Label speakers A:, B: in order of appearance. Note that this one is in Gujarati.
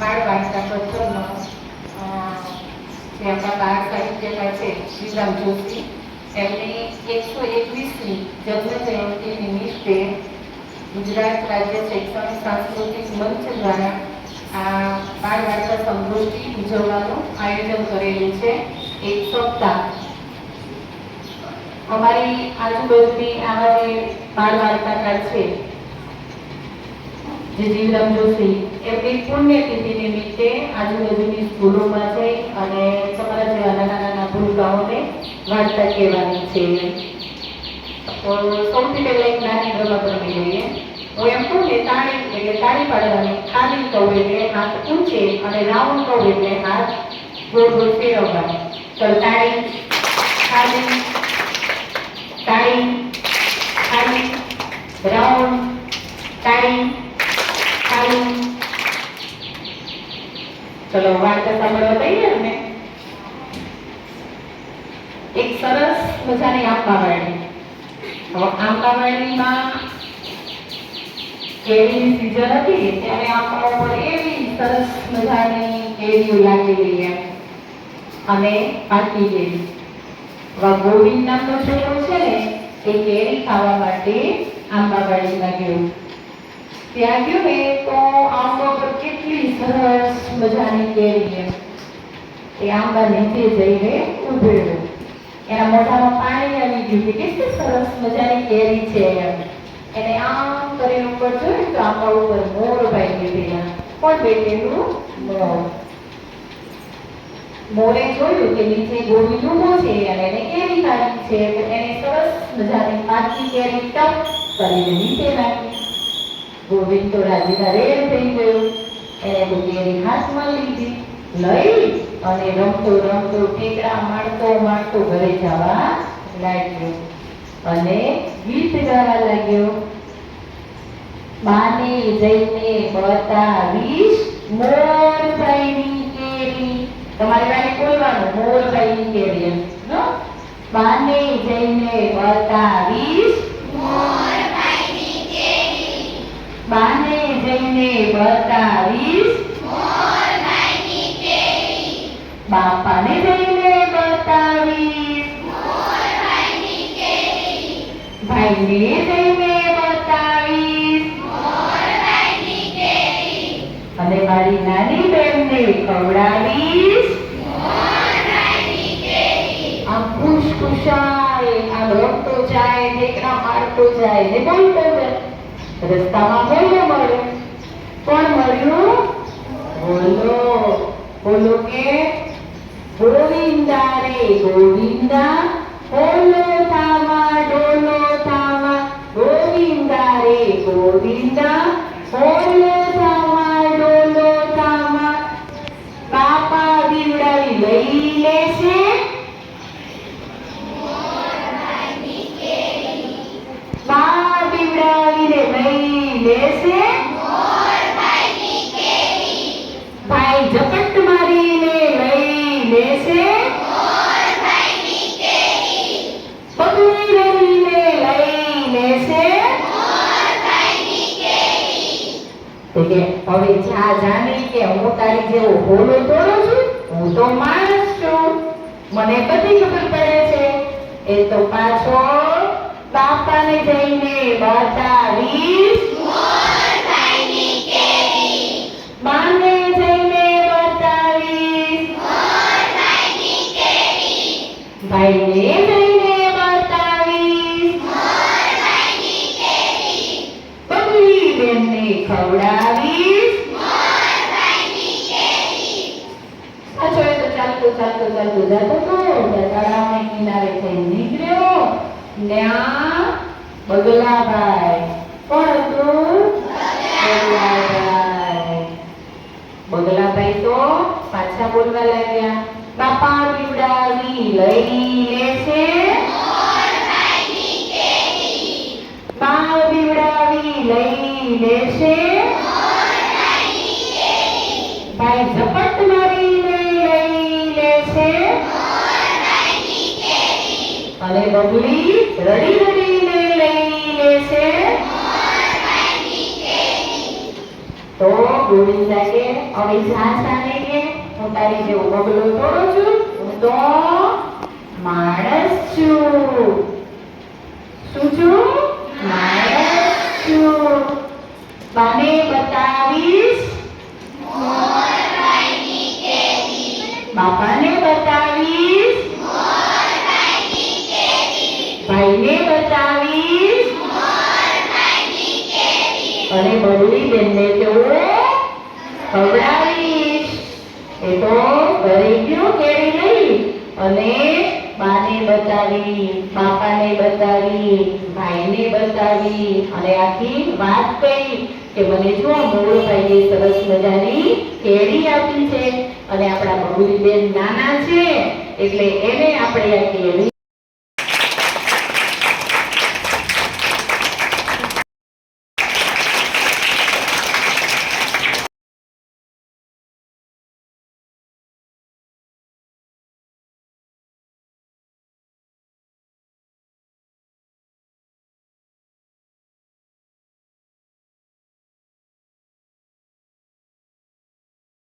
A: બાળ વાર્તા પ્રસંગમાં અ, જે આપણા બાળ સાહિત્યકાર છે શ્રીરામ જોશી એમની એકસો એકવીસમી જન્મ જયંતિ નિમિત્તે ગુજરાત રાજ્ય શૈક્ષણિક સાંસ્કૃતિક મંચ દ્વારા આ બાળ વાર્તા સમૃદ્ધિ ઉજવવાનું આયોજન કરેલું છે એક સપ્તાહ અમારી આજુબાજુની આવા જે બાળ વાર્તાકાર છે જે જીવરામ જોશી એમની પુણ્યતિથિ નિમિત્તે આજુબાજુની સ્કૂલોમાં જઈ અને તમારા જેવા નાના નાના ભૂલકાઓને વાર્તા કહેવાની છે. સૌથી પહેલા એક નાની રમત રમી જોઈએ હું એમ કહું ને, તાળી એટલે તાળી પાડવાની ખાલી કહું એટલે હાથ ઊંચે અને રાઉન્ડ કહું એટલે હાથ ગોળ ગોળ ફેરવવાની તો તાળી, ખાલી તાળી, ખાલી, રાઉન્ડ, તાળી ખાલી વાર્તા સાંભળવા તૈયાર ને? એક સરસ મજાની આંબાવાળી હવે આંબાવાડીમાં કેરીની સીઝન હતી ત્યારે આંબા ઉપર એવી સરસ મજાની કેરીઓ લાગેલી એમ. અને પાકી કેરી હવે ગોવિંદ નામનો છોકરો છે ને એ કેરી ખાવા માટે આંબાવાડીમાં ગયો. ત્યાં ગયો ને, તો આંબા પર કેટલી સરસ મજાની કેરી એમ એ આંબા નીચે જઈને ઉભેલું એના મોઢામાં પાણી આવી ગયું કે કેટલી સરસ મજાની કેરી છે એમ. એને આમ કરીને ઉપર જોયું તો આંબા ઉપર મોર ભાઈ બેઠેલા પણ બેઠેલું મોર. મોરે જોયું કે નીચે ગોળી ડૂબો છે અને એને કેરી નાખી છે. તો એને સરસ મજાની પાકી કેરી ટપ કરીને નીચે નાખી. ગોવિંદ તો રાજીના રેડ થઈ ગયો. એને કેરી હાથમાં લીધી. લઈ અને રમતો રમતો ટેકરા મારતો મારતો ઘરે જવા લાગ્યો. અને ગીત ગાવા લાગ્યો. બાને જઈને બતાવીશ મોરભાઈની કેરી. તમારે કાંઈ બોલવાનું મોરભાઈની કેરી એમ હો? બાને જઈને બતાવીશ બાને જઈને બતાવીશ બાપાને જઈને બતાવીશ. ભાઈને જઈને બતાવીશ. અને મારી નાની બહેનને ખવડાવીશ. આમ ખુશ ખુશાલ આમ રમતો જાય ઠેકડા મારતો જાય, ને બોલતો જાય રસ્તામાં બોલો મળ્યો કોણ મળ્યું? બોલો. બોલો કે ગોવિંદા રે ગોવિંદા બોલો થામા ડોલો થામા ગોવિંદા રે ગોવિંદા બોલો થામા ડોલો થામા બાપા બીવડાવી લઈ લેશે બા બીવડાવીને લઈ લેશે ભાઈ ઝપટ મારીને લઈ લેશે પગલી રહીને લઈ લેશે તો કે હવે જા જાની કે હું તારી જેવો ભોલો તોડો છું, હું તો માણસ છું. મને બધી ખબર પડે છે. એ તો પાછો બાપાને જઈને બતાવીશ. બાને જઈને બતાવીશ. ભાઈને ખવડાવીશ પાછો એ તો બગલાભાઈ તો પાછા બોલવા લાગ્યા બાપા બીવડાવી લઈ લે બા બીવડાવી લઈ લેશે? ભાઈ ઝપટ મારી લઈ લેશે? અને બબલી રડી રડીને લઈ લેશે? તો ગોવિંદા કે, હવે જા સાને કે, હું તારી જેવો બગલો થોડો છું હું તો માણસ છું શું છું માણસ છું બાને બતાવીશ બાપાને બતાવીશ. ભાઈને બતાવીશ. અને બદલી બેનને તો ખવડાવીશ. એ તો ઘરે ગયો નહીં અને માને બતાવી, બાપાને બતાવી, ભાઈને બતાવી, અને આખી વાત કહી. કે મને જો મોરોભાઈએ સરસ મજાની કેરી આપી છે. અને આપણા મમ્મી બેન નાના છે, એટલે એને આપણે આ કેરી